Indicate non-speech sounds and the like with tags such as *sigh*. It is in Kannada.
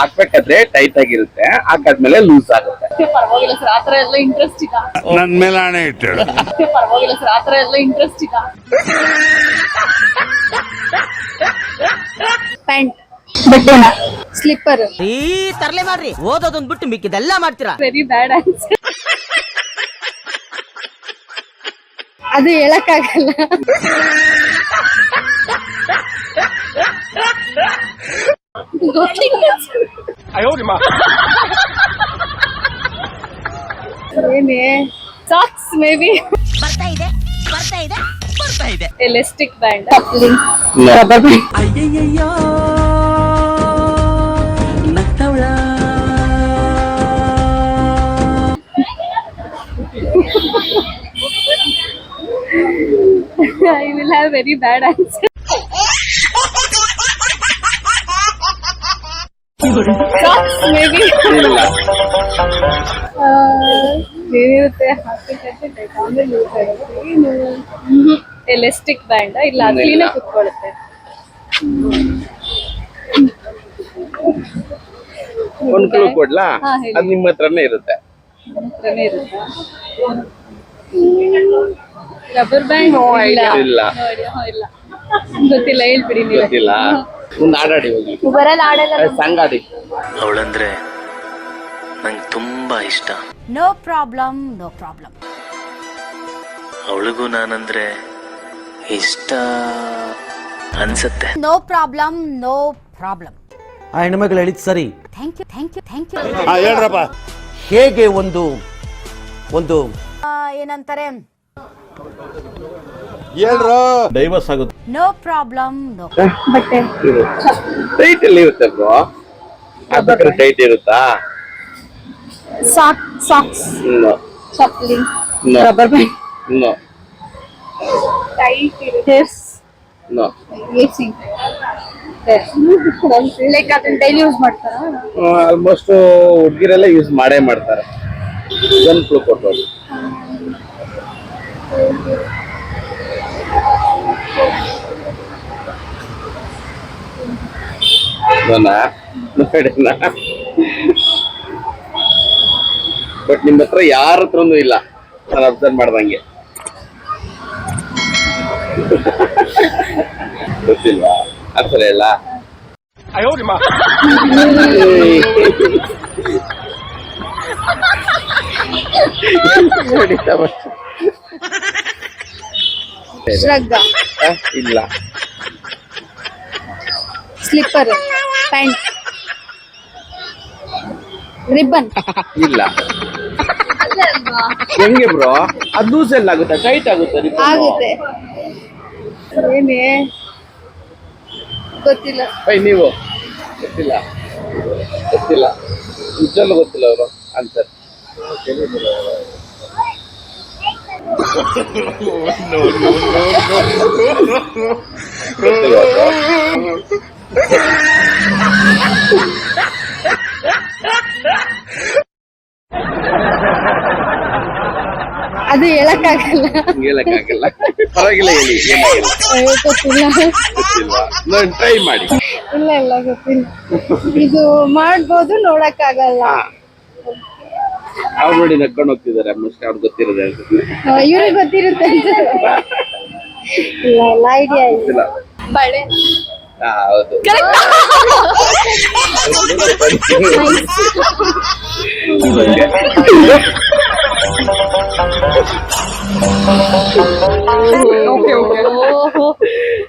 ಹಾಕ್ಬೇಕಾದ್ರೆ ಟೈಟ್ ಆಗಿರುತ್ತೆ ಹಾಕಾದ್ಮೇಲೆ ಲೂಸ್ ಆಗುತ್ತೆ. ಪರವಾಗಿಲ್ಲ ಸರ್ ಆತರ ಎಲ್ಲ ಇಂಟ್ರೆಸ್ಟ್ ಇಲ್ಲ. ನನ್ ಮೇಲೆ ಹಣೆ ಇಟ್ಟು ಪರವಾಗಿಲ್ಲ ಸರ್ ಆತರ ಎಲ್ಲ ಇಂಟ್ರೆಸ್ಟ್ ಇಲ್ಲ. ಪ್ಯಾಂಟ್ ಬಟ್ಟೆನ ಸ್ಲಿಪ್ಪರ್ ಈ ತರಲೆ ಮಾಡ್ರಿ ಓದೋದೊಂದ್ ಬಿಟ್ಟು ಮಿಕ್ಕಿದೆಲ್ಲ ಮಾಡ್ತೀರಾ? ವೆರಿ ಬ್ಯಾಡ್ ಆನ್ಸರ್ ಅದು ಹೇಳಕ್ಕಾಗಲ್ಲ. ಏನೇ ಸಾಕ್ಸ್ ಮೇ ಬಿ ಬರ್ತಾ ಇದೆ ಬರ್ತಾ ಇದೆ ಬರ್ತಾ ಇದೆ ಎಲೆಸ್ಟಿಕ್ ಬ್ಯಾಂಡ್ ಅಯ್ಯಯ್ಯೋ ನಗ್ತವಳ I will have very bad answer socks may be ಇಲ್ಲ ಏನಿರುತ್ತೆ ಎಲೆಸ್ಟಿಕ್ ಬ್ಯಾಂಡ್ ಇಲ್ಲ. *laughs* ಕ್ಲೀನ್ *laughs* ಕುತ್ಕೊಳ್ಳುತ್ತೆ. *laughs* ಒಂದ್ ಕ್ಲೂ ಕೊಡ್ಲಾ. ಅದ್ ನಿಮ್ಮ ಹತ್ರನೇ ಇರುತ್ತೆ. ಹತ್ರನೇ ಇರುತ್ತಾ. ರಬ್ಬರ್ ಬ್ಯಾಂಡ್ ಇಲ್ಲ. ಇಲ್ಲ. ಗೊತ್ತಿಲ್ಲ ಹೇಳ್ಬಿಡಿ ನೀವು. ಗೊತ್ತಿಲ್ಲ. ಒಂದ್ ಆಡಾಡಿ ಹೋಗಿ. ಬರಲ್ಲ ಆಡಲ್ಲ ಸಂಗಾದಿ ಅವಳಂದ್ರೆ ನಂಗೆ ತುಂಬಾ ಇಷ್ಟ. ನೋ ಪ್ರಾಬ್ಲಮ್ ನೋ ಪ್ರಾಬ್ಲಮ್ ಅವಳಿಗೂ ನಾನಂದ್ರೆ ಇಷ್ಟ ಅನ್ಸತ್ತೆ. ನೋ ಪ್ರಾಬ್ಲಮ್ ನೋ ಪ್ರಾಬ್ಲಮ್ ಆ ಹೆಣ್ಮಗಳು ಹೇಳಿದ್ ಸರಿ. Thank you thank you thank you ಹಾ ಹೇಳ್ರಪ್ಪ. ಹೇಗೆ ಒಂದು ಒಂದು ಏನಂತಾರೆ? ಹೇಳ್ರು? ಡೈವರ್ಸ್ ಆಗುತ್ತೆ ನೋ ಪ್ರಾಬ್ಲಮ್ ನೋ ಬಟ್ಟೆ. ಟೈಟ್ ಎಲ್ಲಿ ಇರುತ್ತೆ ಬ್ರೋ ಅದಕ್ಕೆ ಟೈಟ್ ಇರುತ್ತಾ? ಸಾಕ್ ಸಾಕ್ಸ್ ನೋ ಚಪ್ಪಲಿ no rubber band no tight ಇರುತ್ತೆ. ನೋ ಏಸಿ ಲೈಕ್ ಅದನ್ನ ಡೈಲಿ ಯೂಸ್ ಮಾಡ್ತಾರಾ? ಆಲ್ಮೋಸ್ಟ್ ಹುಡುಗಿರೆಲ್ಲ ಯೂಸ್ ಮಾಡೇ ಮಾಡ್ತಾರೆ. ಒಂದು ಕ್ಲೂ ಕೊಟ್ಟೋದು ಬಟ್ ನಿಮ್ಮ ಹತ್ರ ಯಾರ ಹತ್ರನೂ ಇಲ್ಲ. ನಾನು ಅಬ್ಸರ್ವ್ ಮಾಡ್ದಂಗೆ. ಗೊತ್ತಿಲ್ವಾ? ಆನ್ಸರ್ ಇಲ್ಲ *laughs* ನೋಡಿ ತಮಾಷೆ. ಆ, ಇಲ್ಲ. Slipper pant. ರಿಬ್ಬನ್. ಇಲ್ಲ. ಹೆಂಗೆ ಬ್ರೋ? ಅದು ಲೂಸ್ ಎಲ್ಲ ಆಗುತ್ತೆ? ಟೈಟ್ ಆಗುತ್ತೆ ribbon. ಆಗುತ್ತೆ. ಏನೇ? ಗೊತ್ತಿಲ್ಲ. ಏಯ್, ನೀವು. ಗೊತ್ತಿಲ್ಲ. ಗೊತ್ತಿಲ್ಲ. ನಿಜಲ್ಲೂ ಗೊತ್ತಿಲ್ಲ ಅವರು. ಆನ್ಸರ್ ಗೊತ್ತಿಲ್ಲ bro. ಅದು ಹೇಳಕ್ಕಾಗಲ್ಲ. ಹೇಳಕ್ಕಾಗಲ್ಲ. ಪರವಾಗಿಲ್ಲ ಹೇಳಿ ಗೊತ್ತಿಲ್ಲ. ನಾನು ಟ್ರೈ ಮಾಡಿ. ಇಲ್ಲ ಇಲ್ಲ ಗೊತ್ತಿಲ್ಲ. ಇದು ಮಾಡ್ಬೋದು ನೋಡಕ್ಕಾಗಲ್ಲ. ಅವ್ರು ನೋಡಿ ನಡ್ಕೊಂಡು ಹೋಗ್ತಿದ್ದಾರೆ? ಮೋಸ್ಟ್ ಅವ್ರು ಗೊತ್ತಿರೋದೇ ಅನ್ಸುತ್ತೆ ಇವ್ರಿಗೆ ಗೊತ್ತಿರುತ್ತೆ. ಇಲ್ಲ ಇಲ್ಲ ಐಡಿಯಾ ಇಲ್ಲ. ಬಳೆ. ಹಾ ಹೌದು. Okay okay